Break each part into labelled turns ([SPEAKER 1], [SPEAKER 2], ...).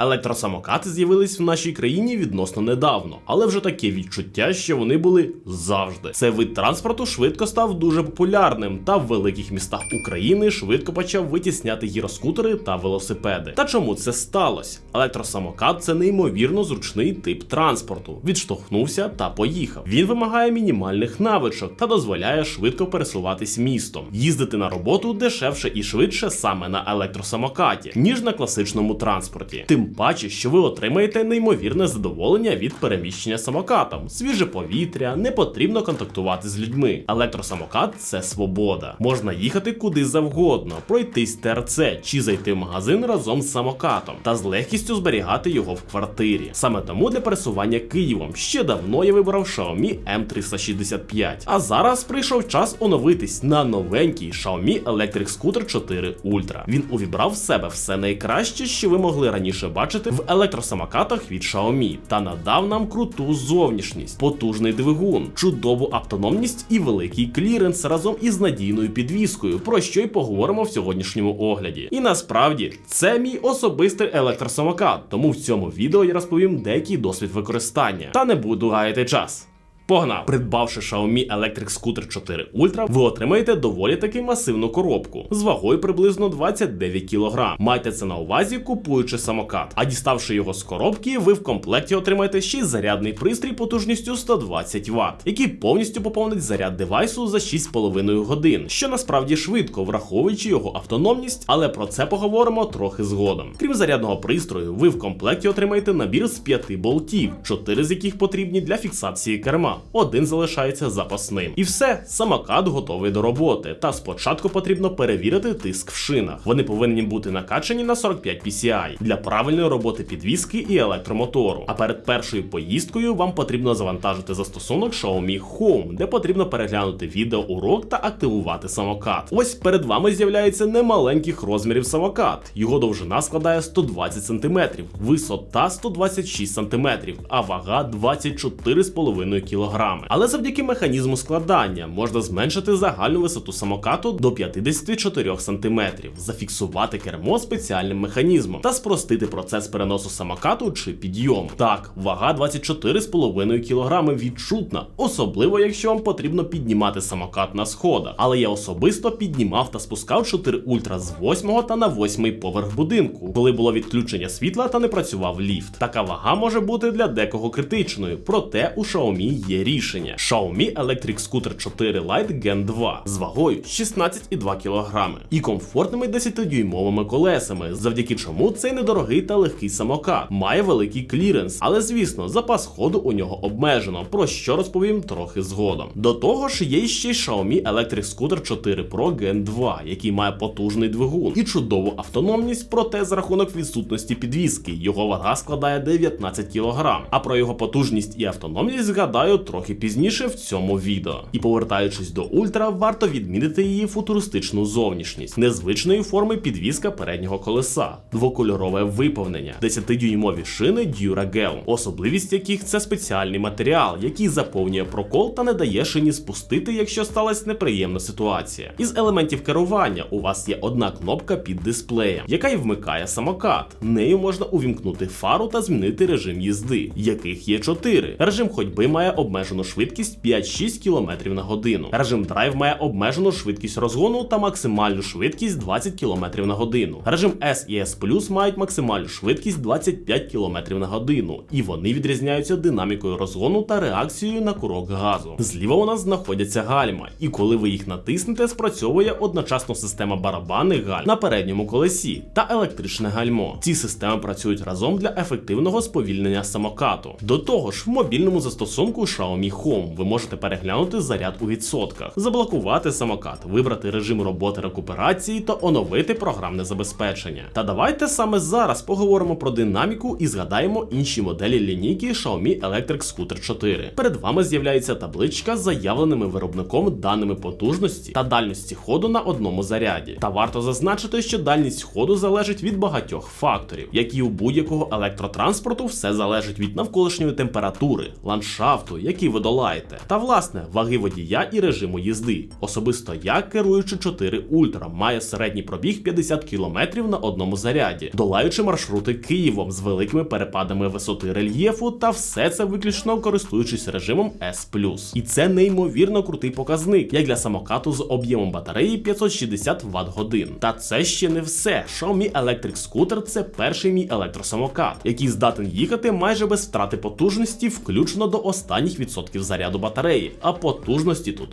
[SPEAKER 1] Електросамокати з'явились в нашій країні відносно недавно, але вже таке відчуття, що вони були завжди. Цей вид транспорту швидко став дуже популярним, та в великих містах України швидко почав витісняти гіроскутери та велосипеди. Та чому це сталося? Електросамокат це неймовірно зручний тип транспорту. Відштовхнувся та поїхав. Він вимагає мінімальних навичок та дозволяє швидко пересуватись містом. Їздити на роботу дешевше і швидше саме на електросамокаті, ніж на класичному транспорті. Тим паче, що ви отримаєте неймовірне задоволення від переміщення самокатом, свіже повітря, не потрібно контактувати з людьми. Електросамокат це свобода. Можна їхати куди завгодно, пройтись ТРЦ чи зайти в магазин разом з самокатом та з легкістю зберігати його в квартирі. Саме тому для пересування Києвом ще давно я вибрав Xiaomi M365. А зараз прийшов час оновитись на новенький Xiaomi Electric Scooter 4 Ultra. Він увібрав в себе все найкраще, що ви могли раніше бачити в електросамокатах від Xiaomi, та надав нам круту зовнішність, потужний двигун, чудову автономність і великий кліренс разом із надійною підвіскою, про що й поговоримо в сьогоднішньому огляді. І насправді це мій особистий електросамокат, тому в цьому відео я розповім деякий досвід використання. Та не буду гаяти час. Погнав! Придбавши Xiaomi Electric Scooter 4 Ultra, ви отримаєте доволі таки масивну коробку з вагою приблизно 29 кг. Майте це на увазі, купуючи самокат. А діставши його з коробки, ви в комплекті отримаєте ще й зарядний пристрій потужністю 120 Вт, який повністю поповнить заряд девайсу за 6,5 годин, що насправді швидко, враховуючи його автономність, але про це поговоримо трохи згодом. Крім зарядного пристрою, ви в комплекті отримаєте набір з 5 болтів, 4 з яких потрібні для фіксації керма один залишається запасним. І все, самокат готовий до роботи. Та спочатку потрібно перевірити тиск в шинах. Вони повинні бути накачані на 45 PCI для правильної роботи підвіски і електромотору. А перед першою поїздкою вам потрібно завантажити застосунок Xiaomi Home, де потрібно переглянути відеоурок та активувати самокат. Ось перед вами з'являється немаленьких розмірів самокат. Його довжина складає 120 см, висота 126 см, а вага 24,5 кг. Але завдяки механізму складання можна зменшити загальну висоту самокату до 54 см, зафіксувати кермо спеціальним механізмом та спростити процес переносу самокату чи підйому. Так, вага 24,5 кг відчутна, особливо якщо вам потрібно піднімати самокат на сходах. Але я особисто піднімав та спускав 4 ультра з 8 та на 8 поверх будинку, коли було відключення світла та не працював ліфт. Така вага може бути для декого критичною, проте у Xiaomi є рішення. Xiaomi Electric Scooter 4 Lite Gen 2 з вагою 16,2 кг і комфортними 10-дюймовими колесами, завдяки чому цей недорогий та легкий самокат має великий кліренс, але звісно, запас ходу у нього обмежено, про що розповім трохи згодом. До того ж, є ще й Xiaomi Electric Scooter 4 Pro Gen 2, який має потужний двигун і чудову автономність, проте за рахунок відсутності підвіски його вага складає 19 кг. А про його потужність і автономність згадаю трохи пізніше в цьому відео. І повертаючись до ультра, варто відмітити її футуристичну зовнішність, незвичної форми підвіска переднього колеса, двокольорове виповнення, 10-дюймові шини Duragel, особливість яких це спеціальний матеріал, який заповнює прокол та не дає шині спустити, якщо сталася неприємна ситуація. Із елементів керування у вас є одна кнопка під дисплеєм, яка й вмикає самокат. Нею можна увімкнути фару та змінити режим їзди, яких є 4. Режим ходьби має обмежену швидкість 5-6 км на годину. Режим драйв має обмежену швидкість розгону та максимальну швидкість 20 км на годину. Режим S і S Plus мають максимальну швидкість 25 км на годину, і вони відрізняються динамікою розгону та реакцією на курок газу. Зліва у нас знаходяться гальма, і коли ви їх натиснете, спрацьовує одночасно система барабанних гальм на передньому колесі та електричне гальмо. Ці системи працюють разом для ефективного сповільнення самокату. До того ж, в мобільному застосунку Xiaomi Home ви можете переглянути заряд у відсотках, заблокувати самокат, вибрати режим роботи рекуперації та оновити програмне забезпечення. Та давайте саме зараз поговоримо про динаміку і згадаємо інші моделі лінійки Xiaomi Electric Scooter 4. Перед вами з'являється табличка з заявленими виробником даними потужності та дальності ходу на одному заряді. Та варто зазначити, що дальність ходу залежить від багатьох факторів, як і у будь-якого електротранспорту, все залежить від навколишньої температури, ландшафту, який ви долаєте. Та власне ваги водія і режиму їзди. Особисто я, керуючи 4 Ультра, маю середній пробіг 50 км на одному заряді, долаючи маршрути Києвом з великими перепадами висоти рельєфу, та все це виключно користуючись режимом S+. І це неймовірно крутий показник, як для самокату з об'ємом батареї 560 Вт годин. Та це ще не все. Xiaomi Electric Scooter – це перший мій електросамокат, який здатен їхати майже без втрати потужності, включно до останніх відсотків заряду батареї. А потужності тут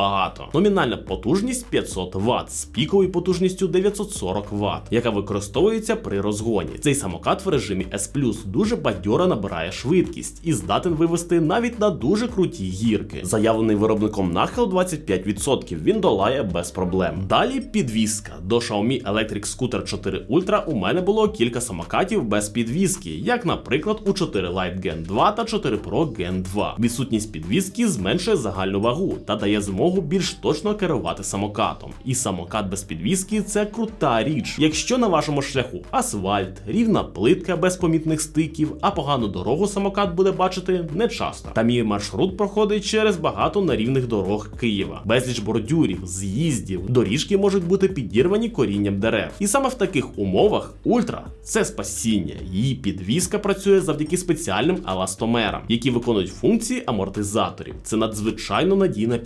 [SPEAKER 1] багато. Номінальна потужність 500 Вт з піковою потужністю 940 Вт, яка використовується при розгоні. Цей самокат в режимі S+, дуже бадьоро набирає швидкість і здатен вивести навіть на дуже круті гірки. Заявлений виробником нахил 25%, він долає без проблем. Далі підвізка. До Xiaomi Electric Scooter 4 Ultra у мене було кілька самокатів без підвізки, як, наприклад, у 4 Lite Gen 2 та 4 Pro Gen 2. Відсутність підвізки зменшує загальну вагу та дає змогу більш точно керувати самокатом. І самокат без підвізки це крута річ. Якщо на вашому шляху асфальт, рівна плитка без помітних стиків, а погану дорогу самокат буде бачити не часто. Та мій маршрут проходить через багато нерівних дорог Києва, безліч бордюрів, з'їздів, доріжки можуть бути підірвані корінням дерев. І саме в таких умовах ультра це спасіння. Її підвізка працює завдяки спеціальним еластомерам, які виконують функції амортизаторів. Це надзвичайно надійна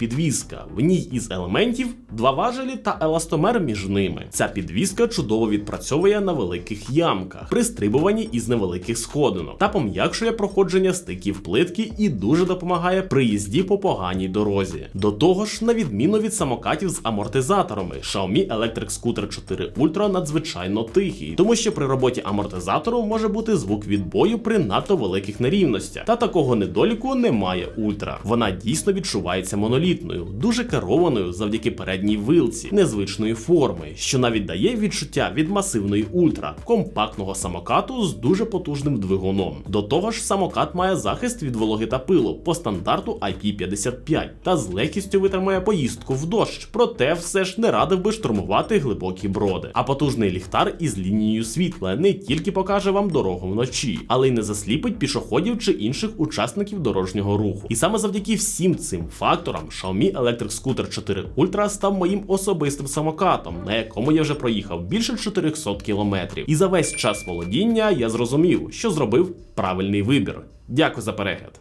[SPEAKER 1] підвізка. В ній із елементів два важелі та еластомер між ними. Ця підвізка чудово відпрацьовує на великих ямках, при стрибуванні із невеликих сходинок та пом'якшує проходження стиків плитки і дуже допомагає при їзді по поганій дорозі. До того ж, на відміну від самокатів з амортизаторами, Xiaomi Electric Scooter 4 Ultra надзвичайно тихий, тому що при роботі амортизатору може бути звук відбою при надто великих нерівностях. Та такого недоліку немає ультра. Вона дійсно відчувається монолітною, дуже керованою завдяки передній вилці, незвичної форми, що навіть дає відчуття від масивної ультра, компактного самокату з дуже потужним двигуном. До того ж, самокат має захист від вологи та пилу по стандарту IP55 та з легкістю витримує поїздку в дощ, проте все ж не радив би штурмувати глибокі броди. А потужний ліхтар із лінією світла не тільки покаже вам дорогу вночі, але й не засліпить пішоходів чи інших учасників дорожнього руху. І саме завдяки всім цим факторам Xiaomi Electric Scooter 4 Ultra став моїм особистим самокатом, на якому я вже проїхав більше 400 кілометрів. І за весь час володіння я зрозумів, що зробив правильний вибір. Дякую за перегляд.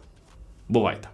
[SPEAKER 1] Бувайте!